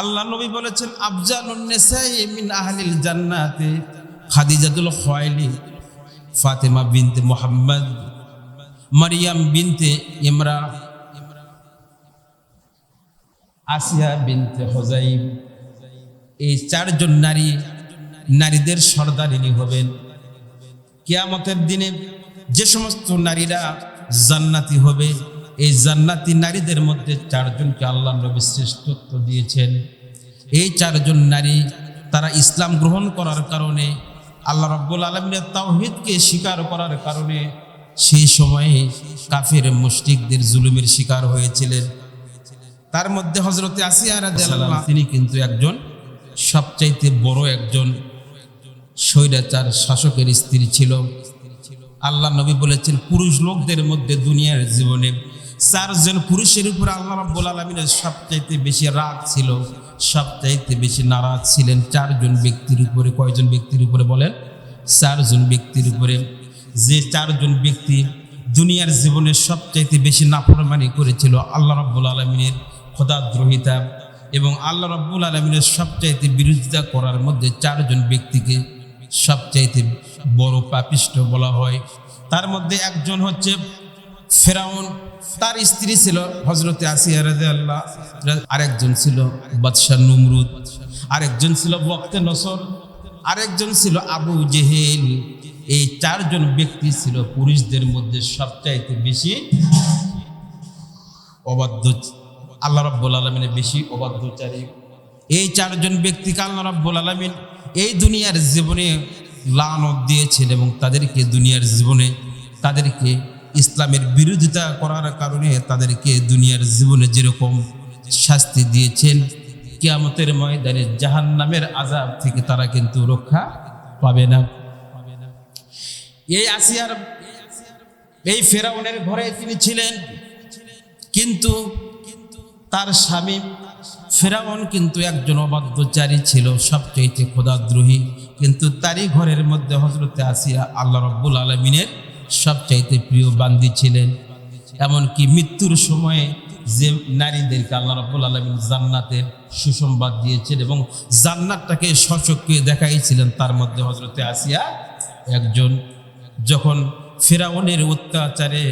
আল্লাহ নবী বলেছেন মিন আহলিল জান্নাতে খাদিজাতুল খোয়াইলি, ফাতেমা বিনতে মোহাম্মদ, মারিয়াম বিনতে ইমরা, আসিয়া বিনতে হোজাইব এই চারজন নারী, নারীদের সর্দারিনী হবেন। কেয়ামতের দিনে যে সমস্ত নারীরা জান্নাতি হবে। এই জান্নাতি নারীদের মধ্যে চারজনকে আল্লাহ নবী শ্রেষ্ঠত্ব দিয়েছেন। এই চারজন নারী তারা ইসলাম গ্রহণ করার কারণে আল্লাহ রব্বুল আলমিনের তাওহিদকে স্বীকার করার কারণে সেই সময়ে কাফের মুশরিকদের জুলুমের শিকার হয়েছিলেন। তার মধ্যে হজরতে আসিয়া রাদিয়াল্লাহু তিনি কিন্তু একজন সবচাইতে বড় একজন স্বৈরাচার শাসকের স্ত্রী ছিল। আল্লাহ নবী বলেছেন পুরুষ লোকদের মধ্যে দুনিয়ার জীবনে চারজন পুরুষের উপর আল্লাহ রাব্বুল আলমিনের সবচাইতে বেশি রাগ ছিল, সবচাইতে বেশি নারাজ ছিলেন চারজন ব্যক্তির উপরে। কয়জন ব্যক্তির উপরে বলেন? চারজন ব্যক্তির উপরে। যে চারজন ব্যক্তি দুনিয়ার জীবনে সবচাইতে বেশি নাফরমানি করেছিল আল্লাহ রাব্বুল আলমিনের খোদাদ্রোহিতা এবং আল্লাহ রাব্বুল আলমিনের সবচাইতে বিরোধিতা করার মধ্যে চারজন ব্যক্তিকে সবচাইতে বড় পাপিষ্ট বলা হয়। তার মধ্যে একজন হচ্ছে ফেরাউন, তার স্ত্রী ছিল হজরতে আসিয়া রাজা আল্লাহ আরেকজন ছিল বাদশাহ নমরুদ। আরেকজন ছিল বক্তে নসর। আরেকজন ছিল আবু জেহেল। এই চারজন ব্যক্তি ছিল পুরুষদের মধ্যে সবচাইতে বেশি অবাধ্য, আল্লাহ রব্বুল আলমিনের বেশি অবাধ্যচারী। এই চারজন ব্যক্তিকে আল্লাহ রব্বুল আলমিন এই দুনিয়ার জীবনে লানত দিয়েছেন এবং তাদেরকে দুনিয়ার জীবনে তাদেরকে ইসলামের বিরোধিতা করার কারণে তাদেরকে দুনিয়ার জীবনে যেরকম শাস্তি দিয়েছেন, কিয়ামতের ময়দানে জাহান নামের আজাব থেকে তারা কিন্তু রক্ষা পাবে না। এই আসিয়ার, এই ফেরাউনের ঘরে তিনি ছিলেন, কিন্তু তার স্বামী ফেরাউন কিন্তু একজন অবাধ্যচারী ছিল সবচেয়ে খোদাদ্রোহী কিন্তু তারই ঘরের মধ্যে হজরতে আসিয়া আল্লাহ রব্বুল আলমিনের সবচাইতে প্রিয় বান্দি ছিলেন। এমনকি মৃত্যুর সময়ে যে নারীদেরকে আল্লাহ রব্বুল আলমিন জান্নাতের সুসংবাদ দিয়েছেন এবং জান্নাতটাকে সচককে দেখাইছিলেন, তার মধ্যে হজরতে আসিয়া একজন। যখন ফেরাউনের অত্যাচারে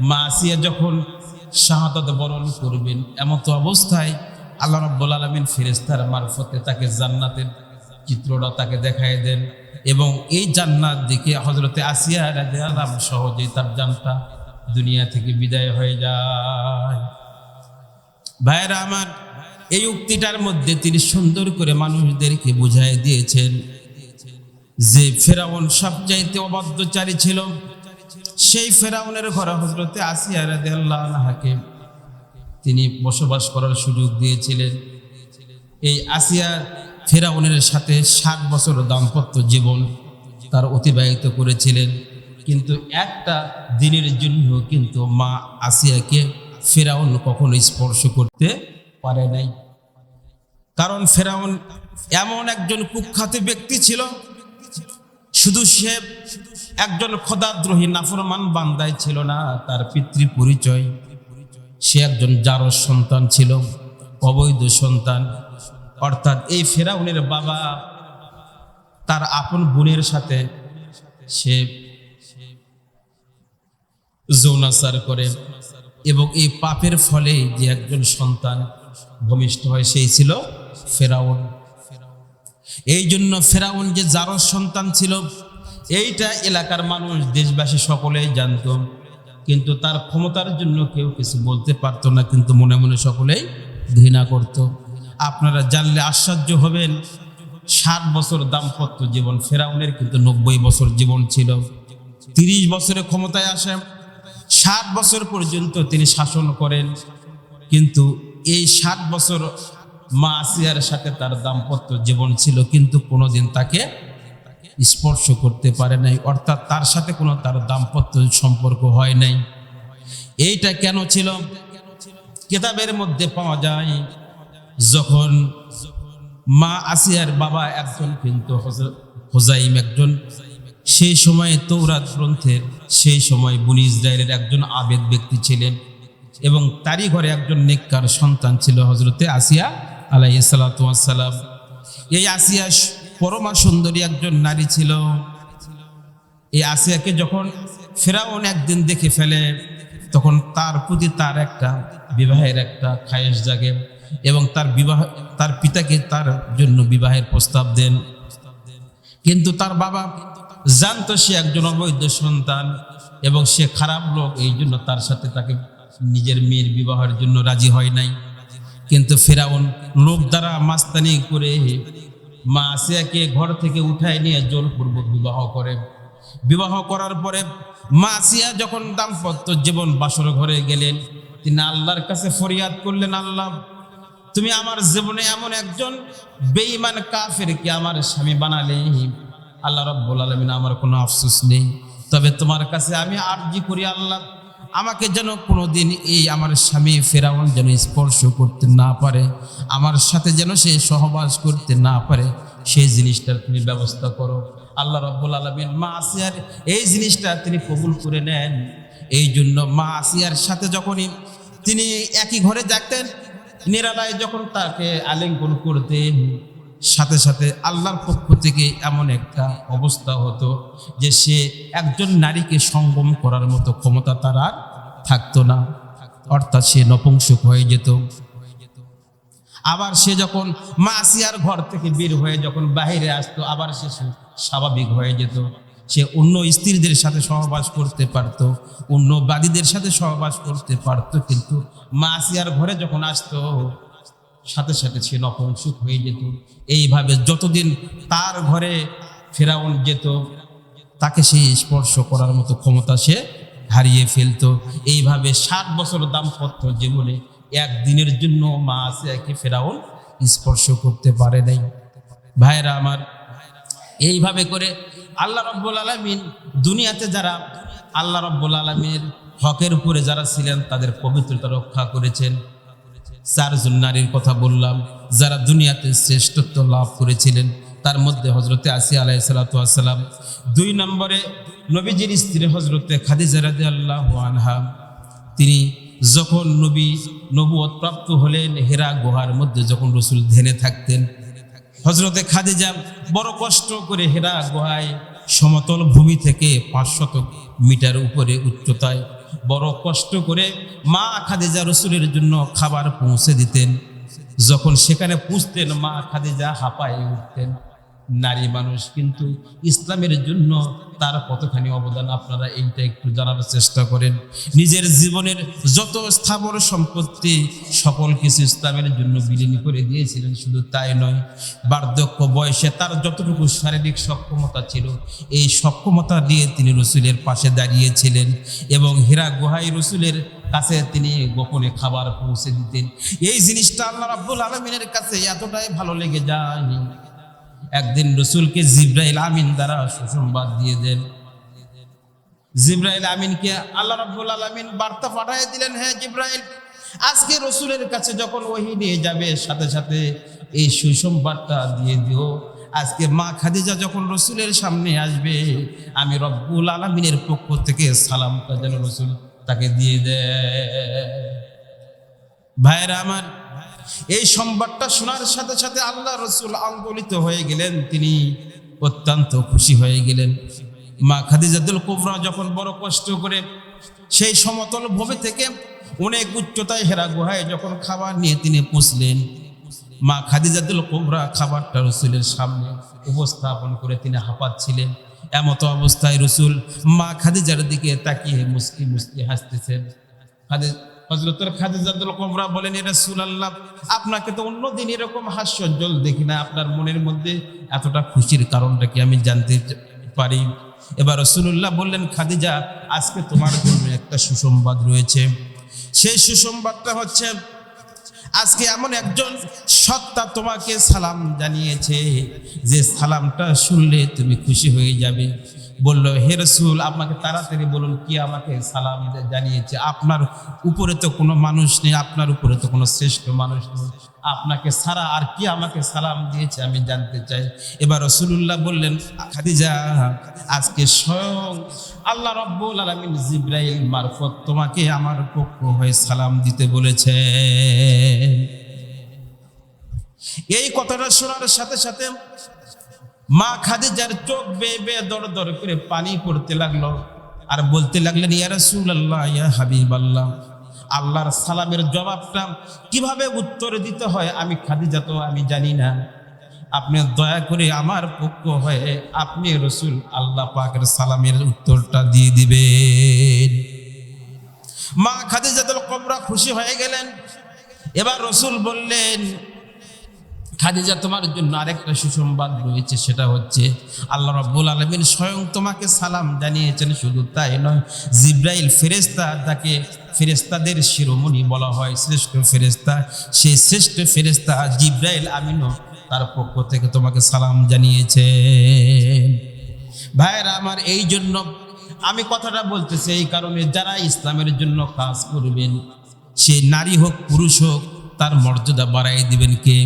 মা আসিয়া যখন শাহাদত বরণ করবেন, এমত অবস্থায় আল্লাহ রব্বুল আলমিন ফেরেস্তার মারফতে তাকে জান্নাতের চিত্রটা তাকে দেখায় দেন এবং এই জান্নাত দিকে হজরতে আসিয়া রাম সহজেই তার জানটা দুনিয়া থেকে বিদায় হয়ে যায়। ভাইয়েরা আমার, এই উক্তিটার মধ্যে তিনি সুন্দর করে মানুষদেরকে বুঝাই দিয়েছেন যে ফেরাউন সবচাইতে অবাধ্যচারী ছিল। সেই ফেরাউনের ঘরে হজরতে আসিয়া রাদিয়াল্লাহু আনহাকে তিনি বসবাস করার সুযোগ দিয়েছিলেন। এই আসিয়া ফেরাউনের সাথে ষাট বছর দাম্পত্য জীবন তার অতিবাহিত করেছিলেন। কিন্তু একটা দিনের জন্য কিন্তু মা আসিয়াকে ফেরাউন কখনো স্পর্শ করতে পারে নাই। কারণ ফেরাউন এমন একজন কুখ্যাত ব্যক্তি ছিল, শুধু সে একজন খোদাদ্রোহী, নাফরমান বান্দায় ছিল না, তার পিতৃ পরিচয়। সে একজন জারস সন্তান ছিল, অবৈধ সন্তান। অর্থাৎ এই ফেরাউনের বাবা, তার আপন বোনের সাথে সে যৌনাচার করে এবং এই পাপের ফলে যে একজন সন্তান ভূমিষ্ঠ হয়, সেই ছিল ফেরাউন। এই জন্য ফেরাউন যে জারস সন্তান ছিল, এইটা এলাকার মানুষ, দেশবাসী সকলেই জানত। কিন্তু তার ক্ষমতার জন্য কেউ কিছু বলতে পারতো না, কিন্তু মনে মনে সকলেই ঘৃণা করত। আপনারা জানলে আশ্চর্য হবেন। ষাট বছর দাম্পত্য জীবন, ফেরাউনের কিন্তু নব্বই বছর জীবন ছিল। তিরিশ বছরে ক্ষমতায় আসে ষাট বছর পর্যন্ত তিনি শাসন করেন। কিন্তু এই ষাট বছর মা আসিয়ার সাথে তার দাম্পত্য জীবন ছিল, কিন্তু কোনোদিন তাকে স্পর্শ করতে পারে নাই। অর্থাৎ তার সাথে কোনো তার দাম্পত্য সম্পর্ক হয় নাই। এইটা কেন ছিল? কেতাবের মধ্যে পাওয়া যায় যখন মা আসিয়ার বাবা একজন কিন্তু হজ- হোজাইম একজন, সেই সময়ে তৌরাত গ্রন্থের সেই সময় বুনি ইসরায়েলের একজন আবেদ ব্যক্তি ছিলেন এবং তারই ঘরে একজন নেককার সন্তান ছিল হজরতে আসিয়া আলাইসালাম এই আসিয়া পরমা সুন্দরী একজন নারী ছিল। এই আসিয়াকে যখন ফেরাউন একদিন দেখে ফেলে, তখন তার প্রতি তার একটা বিবাহের একটা খায়েশ জাগে। এবং তার বিবাহ, তার পিতাকে তার জন্য বিবাহের প্রস্তাব দেন। কিন্তু তার বাবা জানতো সে একজন অবৈধ সন্তান এবং সে খারাপ লোক, এই জন্য তার সাথে তাকে নিজের মেয়ের বিবাহের জন্য রাজি হয় নাই। কিন্তু ফেরাউন লোক দ্বারা মাস্তানি করে মা আসিয়াকে ঘর থেকে উঠায় নিয়ে জোরপূর্বক বিবাহ করে। বিবাহ করার পরে মা আসিয়া যখন দাম্পত্য জীবন বাসর ঘরে গেলেন, তিনি আল্লাহর কাছে ফরিয়াদ করলেন, আল্লাহ তুমি আমার জীবনে এমন একজন বেঈমান কাফেরকে আমার স্বামী বানালে আল্লাহ রব্বুল আলমিন আমার কোনো আফসোস নেই। তবে তোমার কাছে আমি আর্জি করি আল্লাহ, আমাকে যেন কোনোদিন এই আমার স্বামী ফেরাউন যেন স্পর্শ করতে না পারে, আমার সাথে যেন সে সহবাস করতে না পারে, সেই জিনিসটার তুমি ব্যবস্থা করো। আল্লাহ রব্বুল আলমিন মা আসিয়ার এই জিনিসটা তিনি কবুল করে নেন। এই জন্য মা আসিয়ার সাথে যখনই তিনি একই ঘরে থাকতেন নিরালায় যখন তাকে আলিঙ্গন করতেন সাথে সাথে আল্লাহর পক্ষ থেকে এমন একটা অবস্থা হতো যে সে একজন নারীকে সঙ্গম করার মতো ক্ষমতা তার আর থাকতো না। অর্থাৎ সে নপুংসক হয়ে যেত। আবার সে যখন মাসিয়ার ঘর থেকে বের হয়ে যখন বাইরে আসতো, আবার সে স্বাভাবিক হয়ে যেত। সে অন্য স্ত্রীদের সাথে সহবাস করতে পারতো, অন্য বাদীদের সাথে সহবাস করতে পারতো, কিন্তু মাসিয়ার ঘরে যখন আসতো, সাথে সাথে সে নপুংসুক হয়ে যেত। এইভাবে যতদিন তার ঘরে ফেরাউন যেত, তাকে সে স্পর্শ করার মতো ক্ষমতা সে হারিয়ে ফেলতো। এইভাবে ষাট বছর দাম্পত্য জীবনে একদিনের জন্য মা আসিয়াকে ফেরাউন স্পর্শ করতে পারে নাই। ভাইরা আমার, এইভাবে করে আল্লাহ রব্বুল আলমিন দুনিয়াতে যারা আল্লাহ রব্বুল আলমীর হকের উপরে যারা ছিলেন, তাদের পবিত্রতা রক্ষা করেছেন। চারজন নারীর কথা বললাম, যারা দুনিয়াতে শ্রেষ্ঠত্ব লাভ করেছিলেন, তার মধ্যে হজরতে আসি আলাই সালাতাম দুই নম্বরে নবীজির স্ত্রী হজরতে খাদিজা রাজি আল্লাহ আনহা। তিনি যখন নবী নবুয়ত প্রাপ্ত হলেন, হেরা গুহার মধ্যে যখন রসুল ধ্যানে থাকতেন হজরতে খাদিজা বড় কষ্ট করে হেরা গুহায় সমতল ভূমি থেকে পাঁচশত মিটার উপরে উচ্চতায় বড় কষ্ট করে মা খাদিজা রসুলের জন্য খাবার পৌঁছে দিতেন। যখন সেখানে পুষতেন, মা খাদিজা হাঁপায়ে উঠতেন। নারী মানুষ, কিন্তু ইসলামের জন্য তার কতখানি অবদান আপনারা এইটা একটু জানার চেষ্টা করেন। নিজের জীবনের যত স্থাবর সম্পত্তি সকল কিছু ইসলামের জন্য বিলীন করে দিয়েছিলেন, শুধু তাই নয়, বার্ধক্য বয়সে তার যতটুকু শারীরিক সক্ষমতা ছিল, এই সক্ষমতা দিয়ে তিনি রসুলের পাশে দাঁড়িয়েছিলেন এবং হীরা গুহাই রসুলের কাছে তিনি গোপনে খাবার পৌঁছে দিতেন। এই জিনিসটা আল্লাহ রাব্বুল আলমিনের কাছে এতটাই ভালো লেগে যায়। একদিন রসুলকে জিব্রাইল আমিন দ্বারা সুসংবাদ দিয়ে দেন। জিব্রাইল আমিনকে আল্লাহ রাব্বুল আলামিন বার্তা পাঠিয়ে দিলেন হ্যাঁ জিব্রাইল, আজকে রসুলের কাছে যখন ওহি নিয়ে যাবে, সাথে সাথে এই সুসংবাদটা দিয়ে দিও। আজকে মা খাদিজা যখন রসুলের সামনে আসবে, আমি রব্বুল আলমিনের পক্ষ থেকে সালামটা যেন রসুল তাকে দিয়ে দেয় ভাইরা আমার এই সংবাদটা শোনার সাথে সাথে আল্লাহ রসুল আন্দোলিত হয়ে গেলেন, তিনি অত্যন্ত খুশি হয়ে গেলেন। মা খাদিজাতুল কুবরা যখন বড় কষ্ট করে সেই সমতল ভূমি থেকে অনেক উচ্চতায় হেরা গুহায় যখন খাবার নিয়ে তিনি পুষলেন, মা খাদিজাতুল কুবরা খাবারটা রসুলের সামনে উপস্থাপন করে তিনি হাঁপাচ্ছিলেন। এমতো অবস্থায় রসুল মা খাদিজার দিকে তাকিয়ে মুসকি মুস্কি হাসতেছেন। খাদি হজরতের খাদিজাতুল কোমরা বলেন, এ রাসূলুল্লাহ, আপনাকে তো অন্যদিন এরকম হাস্যজ্জ্বল দেখি না। আপনার মনের মধ্যে এতটা খুশির কারণটা কি আমি জানতে পারি? এবার রসুল্লাহ বললেন, খাদিজা, আজকে তোমার জন্য একটা সুসংবাদ রয়েছে। সেই সুসংবাদটা হচ্ছে, আজকে এমন একজন সত্তা তোমাকে সালাম জানিয়েছে। যে সালামটা শুনলে তুমি খুশি হয়ে যাবে। বলল, হে রসুল, আপনাকে তাড়াতাড়ি বলুন, কি আমাকে সালাম জানিয়েছে? আপনার উপরে তো কোনো মানুষ নেই, আপনার উপরে তো কোনো শ্রেষ্ঠ মানুষ নেই। আপনাকে সারা আর কি আমাকে সালাম দিয়েছে আমি জানতে চাই। এবার রসুল্লাহ বললেন, খাদিজা, আজকে স্বয়ং আল্লাহ রব্বুল আলমিন জিব্রাইল মারফত তোমাকে আমার পক্ষ হয়ে সালাম দিতে বলেছে। এই কথাটা শোনার সাথে সাথে মা খাদিজার চোখ বেয়ে বেয়ে দর দর করে পানি পড়তে লাগল। আর বলতে লাগলেন, ইয়া রাসূলুল্লাহ, ইয়া হাবিবাল্লাহ। আল্লাহর সালামের জবাবটা কীভাবে উত্তর দিতে হয় আমি খাদিজা তো আমি জানি না। আপনি দয়া করে আমার পক্ষ হয়ে আপনি রসুল আল্লাহ পাকের সালামের উত্তরটা দিয়ে দিবেন। মা খাদিজাতুল কবরা খুশি হয়ে গেলেন। এবার রসুল বললেন খাদিজা তোমার জন্য আরেকটা সুসংবাদ রয়েছে, সেটা হচ্ছে আল্লাহ রাব্বুল আলামিন স্বয়ং তোমাকে সালাম জানিয়েছেন, শুধু তাই নয়, জিব্রাইল ফেরেস্তা তাকে ফেরেস্তাদের শিরোমণি বলা হয়, শ্রেষ্ঠ ফেরেস্তা সেই শ্রেষ্ঠ ফেরেস্তা জিব্রাইল আমিনও তার পক্ষ থেকে তোমাকে সালাম জানিয়েছে ভাইয়েরা আমার এই জন্য আমি কথাটা বলতেছি, এই কারণে যারা ইসলামের জন্য কাজ করবেন, সে নারী হোক, পুরুষ হোক, তার মর্যাদা বাড়াই দিবেন কে?